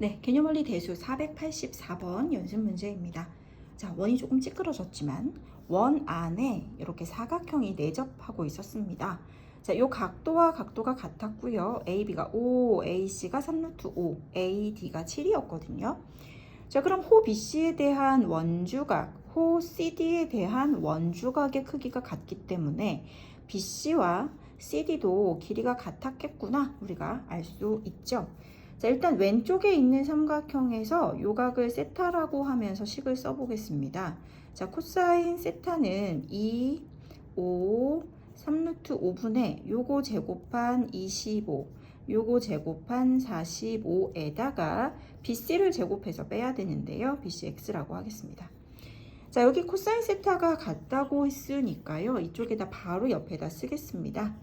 네, 개념원리 대수 484번 연습 문제입니다. 자, 원이 조금 찌그러졌지만 원 안에 이렇게 사각형이 내접하고 있었습니다. 자, 요 각도와 각도가 같았고요. AB가 5, AC가 3루트 5, AD가 7이었거든요. 자, 그럼 호 BC에 대한 원주각, 호 CD에 대한 원주각의 크기가 같기 때문에 BC와 CD도 길이가 같았겠구나 우리가 알 수 있죠. 자, 일단 왼쪽에 있는 삼각형에서 요각을 세타라고 하면서 식을 써보겠습니다. 자, 코사인 세타는 2, 5, 3루트 5분의 요거 제곱한 25, 요거 제곱한 45에다가 BC를 제곱해서 빼야 되는데요. BCX라고 하겠습니다. 자, 여기 코사인 세타가 같다고 했으니까요. 이쪽에다 바로 옆에다 쓰겠습니다.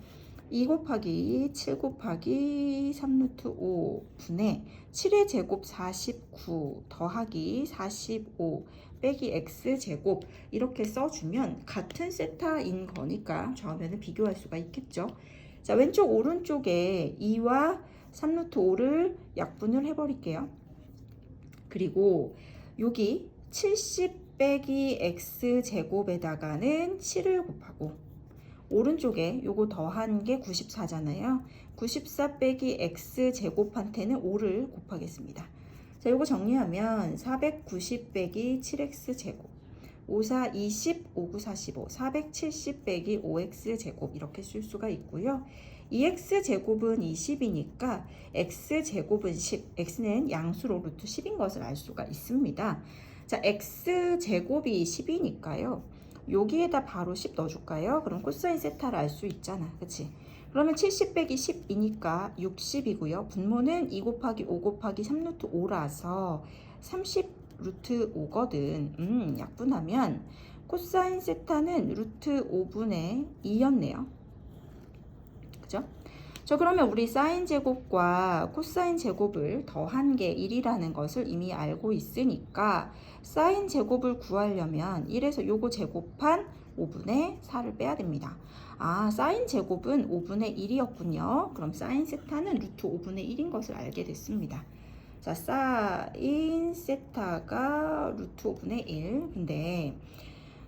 2 곱하기 7 곱하기 3루트 5 분의 7의 제곱 49 더하기 45 빼기 x 제곱 이렇게 써주면 같은 세타인 거니까 좌우면을 비교할 수가 있겠죠. 자 왼쪽 오른쪽에 2와 3루트 5를 약분을 해버릴게요. 그리고 여기 70 빼기 x 제곱에다가는 7을 곱하고 오른쪽에 요거 더한 게 94잖아요. 94 빼기 x 제곱한 테는 5를 곱하겠습니다. 자, 요거 정리하면 490 빼기 7x 제곱 54 20 59 45 470 빼기 5x 제곱 이렇게 쓸 수가 있고요. 2x 제곱은 20이니까 x 제곱은 10, x는 양수로 루트 10인 것을 알 수가 있습니다. 자, x 제곱이 10이니까요. 여기에다 바로 10 넣어줄까요? 그럼 코사인 세타를 알 수 있잖아. 그치? 그러면 70 빼기 10이니까 60이고요. 분모는 2 곱하기 5 곱하기 3 루트 5라서 30 루트 5거든. 음, 약분하면 코사인 세타는 루트 5분의 2였네요. 그죠? 저 그러면 우리 사인 제곱과 코사인 제곱을 더한 게 1이라는 것을 이미 알고 있으니까 사인 제곱을 구하려면 1에서 요거 제곱한 5분의 4를 빼야 됩니다. 아, 사인 제곱은 5분의 1이었군요. 그럼 사인 세타는 루트 5분의 1인 것을 알게 됐습니다. 자, 사인 세타가 루트 5분의 1. 근데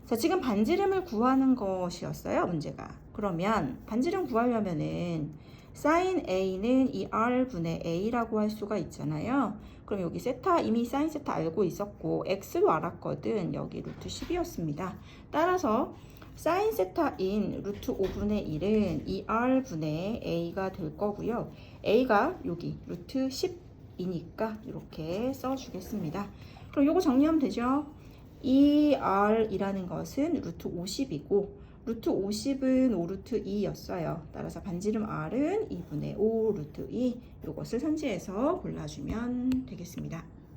자, 지금 반지름을 구하는 것이었어요, 문제가. 그러면 반지름 구하려면은 사인 A는 이 R분의 A라고 할 수가 있잖아요. 그럼 여기 세타 이미 사인 세타 알고 있었고 X도 알았거든. 여기 루트 10이었습니다. 따라서 사인 세타인 루트 5분의 1은 이 R분의 A가 될 거고요. A가 여기 루트 10이니까 이렇게 써주겠습니다. 그럼 요거 정리하면 되죠. 이 R이라는 것은 루트 50이고 루트 50은 5루트 2였어요. 따라서 반지름 R은 2분의 5 루트 2 이것을 선지해서 골라주면 되겠습니다.